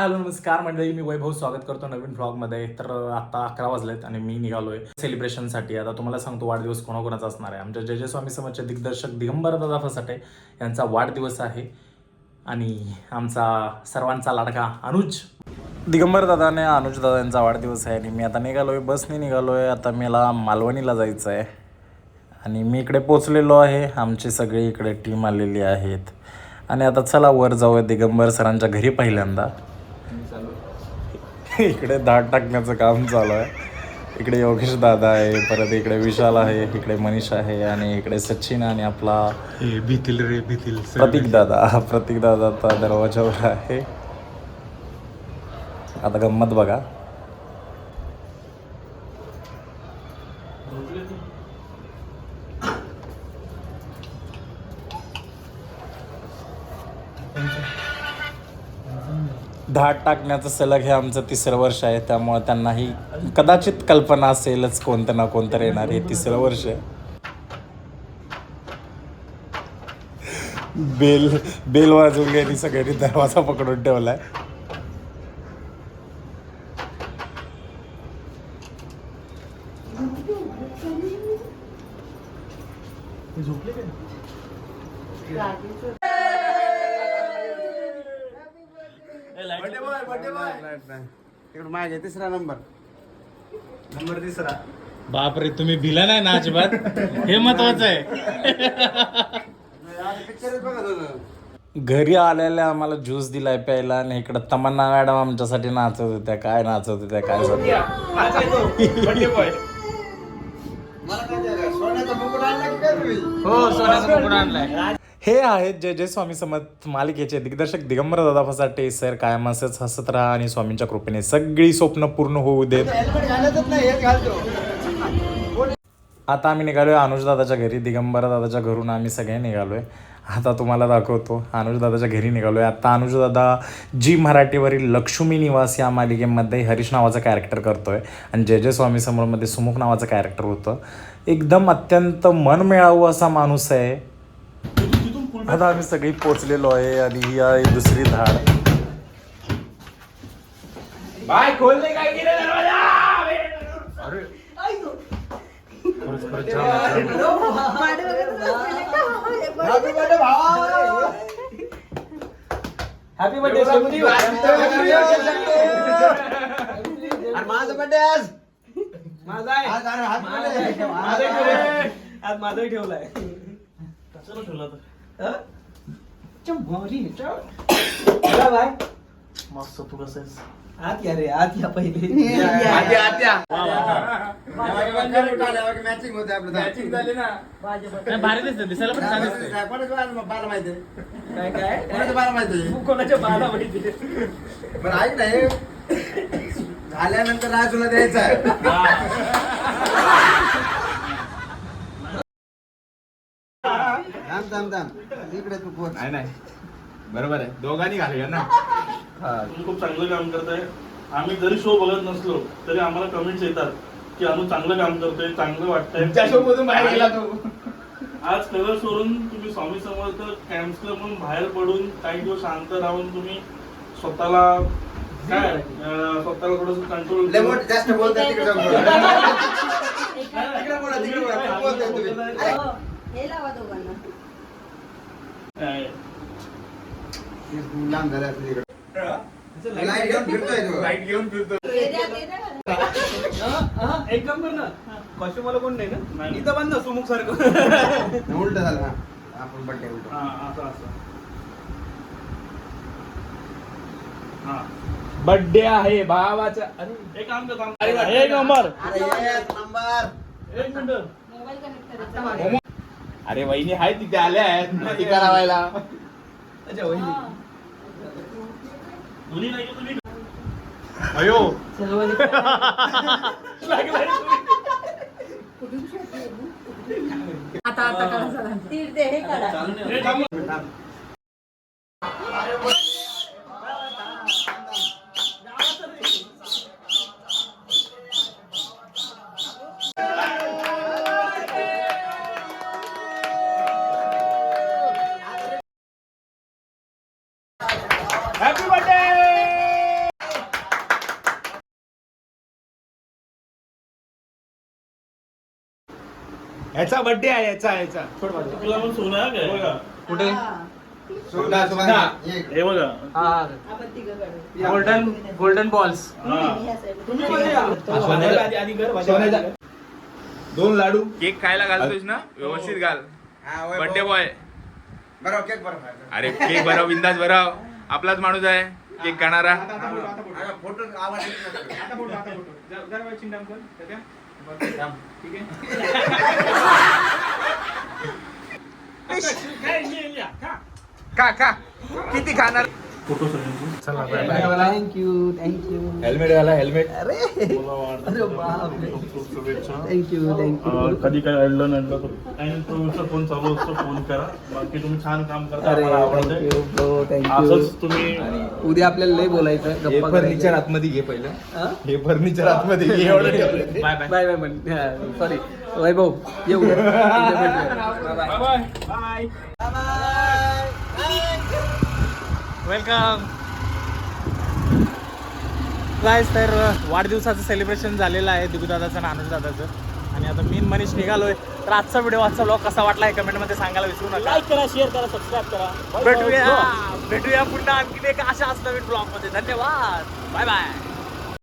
Hi hello नमस्कार मंडळी मी वैभव स्वागत करतो नवीन ब्लॉगमध्ये तर आता अकरा वाजलेत आणि मी निघालोय सेलिब्रेशनसाठी आता तुम्हाला सांगतो वाढदिवस कोणाकोणाचा असणार आहे. आमच्या जय जय स्वामी समाजचे दिग्दर्शक दिगंबर दादा फसाटे यांचा वाढदिवस आहे. आणि आमचा सर्वांचा लाडका अनुज. दिगंबर दादाने अनुज दादा यांचा वाढदिवस आहे. आणि मी आता निघालोय बसने निघालोय. आता मला मालवणीला जायचं आहे आणि मी इकडे पोचलेलो आहे. आमची सगळी इकडे टीम आलेली आहेत. आणि आता चला वर जाऊया दिगंबर सरांच्या घरी पहिल्यांदा. इकडे दाट टाकण्याचं काम चालू आहे. इकडे योगेश दादा आहे परत इकडे विशाल आहे इकडे मनीष आहे आणि इकडे सचिन आणि आपला भीतील रे भीतील प्रतीक दादा. प्रतीक दादा आता दरवाजावर आहे. आता गंमत बघा. धाड टाकण्याचं सलग हे आमचं तिसरं वर्ष आहे त्यामुळे त्यांनाही कदाचित कल्पना असेलच कोणतं ना कोणतं येणार हे तिसरं वर्ष. आहे बेल बेल वाजवून गेली सगळ्यांनी दरवाजा पकडून ठेवलाय. इकडे मागे तिसरा नंबर. नंबर तिसरा. बापरे तुम्ही भिला नाही ना अजिबात? हे महत्वाचं आहे. पिक्चरच बघत होतो. घरी आलेल्या आम्हाला ज्यूस दिलाय प्यायला आणि इकडं तमन्ना मॅडम आमच्यासाठी नाचत होत्या. काय नाचत होत्या काय सध्या हो सोन्याचा आणलाय. हे आहेत जय जय स्वामी समर्थ मालिकेचे दिग्दर्शक दिगंबर दादा फसाटे सर कायम असंच हसत राहा आणि स्वामींच्या कृपेने सगळी स्वप्न पूर्ण होऊ देत. आता आम्ही निघालोय अनुज दादाच्या घरी. दिगंबर दादाच्या घरून आम्ही सगळे निघालोय. आता तुम्हाला दाखवतो. अनुज दादाच्या घरी निघालोय. आता अनुज दादा जी मराठीवरील लक्ष्मी निवास या मालिकेमध्ये हरीश नावाचं कॅरेक्टर करतोय. आणि जय जय स्वामी समोरमध्ये सुमुख नावाचं कॅरेक्टर होतं. एकदम अत्यंत मन असा माणूस आहे. आता आम्ही सगळी पोचलेलो आहे आणि ही आहे दुसरी धाड. बाय खोलले काय दरवाजा? भावा. हॅपी बर्थडे अरे माझा बर्थडे आज. माझा आहे. आज अरे happy माझा. आहे. आज- ठेवलाय. कशाला ठेवला मस्त तू कसं आहेस आत या रे आत या पहिले आत्या, आत्या. matching होते आपलं तर. भारी दिसत दिसायला पण छान दिसते. कोणाचं बाळ- बाळ माहिती? आहे? काय? काय बाळ माहिती? आहे? कोणाच्या बाला माहिती? बरं ऐक ना हे. झाल्यानंतर राजूला द्यायचं आहे. थांब थांब इकडे तू पोच नाही नाही. बरोबर आहे. दोघांनी घालूया ना? तुम्ही खूप चांगलं काम करताय. आम्ही जरी शो बघत नसलो तरी आम्हाला कमेंट्स येतात की अनु चांगलं काम करतोय चांगलं तुमच्या शो वाटतंय मधून बाहेर गेला तू. आज कलर सोडून तुम्ही स्वामी समर्थ कॅम्प्स क्लब म्हणून बाहेर पडून काही दिवस शांत राहून तुम्ही स्वतःला काय अं, स्वतःला थोडस कंट्रोल लय मोठं जास्त बोलतात तिकडे जाऊन. बोला. तिकडे बोला तिकडे बोला. खूप बोलताय. तुम्ही हे लावा दोघांना. लांब झालं असेल इकडे लाइट घेऊन फिरतोय तो लाइट घेऊन फिरतो दे द्या, दे द्या. एक काम कर ना कॉस्ट्युम मला कोण नाही ना नाही. इथं बांध ना सुमुख सारखं उलट झालं हा आपण बड्डे उलट असं असं हा बर्थडे आहे भावाचा अरे एक काम कर काम एक नंबर अरे एक नंबर एक मिनिट मोबाईल कनेक्ट करायचा अरे वहिनी आहे तिथे आल्या आहेत. टीका लावायला अच्छा वहिनी. मुली नाही का तुम्ही अयो. आता आता करा चला. तीर दे हे करा. ह्याचा बर्थडे आहे याचा याचा. तुला पण सोनं आहे काय बघा. कुठे? सोना सोना ये. हे. बघा. गोल्डन गोल्डन बॉल्स हा. दोन लाडू. केक खायला घालतोयस ना? व्यवस्थित घाल. हा, बर्थडे. बॉय बरं केक बरं अरे केक भराव बिंदास भराव. आपलाच माणूस आहे केक खाणारा. फोटो आवाज येत का का किती खाणार? Photo thank you thank you helmet घाला हेल्मेट शुभेच्छा थँक्यू अं, कधी काय अडलं नडलं तर. फोन चालू असतो फोन करा. बाकी तुम्ही छान काम करता अरे थँक्यू थँक्यू असंच तुम्ही उद्या आपल्याला लय बोलायचं हे गप्पा फर्निचर. आतमध्ये घे पहिलं. हा? फर्निचर आतमध्ये घे एवढं बाय बाय बाय म्हण सॉरी वैभव येऊ. बाय वेलकम गाईज तर वाढदिवसाचं सेलिब्रेशन झालेलं आहे दिगुदादाचं आणि अनुज दादाचं. आणि आता मी मनीष निघालोय. तर आजचा व्हिडिओ आजचा ब्लॉग कसा वाटला हे कमेंटमध्ये सांगायला विसरू नका. लाईक करा शेअर करा सबस्क्राईब करा. भेटूया. भेटूया पुन्हा आणखीन एक अशाच नवीन ब्लॉगमध्ये धन्यवाद. Bye bye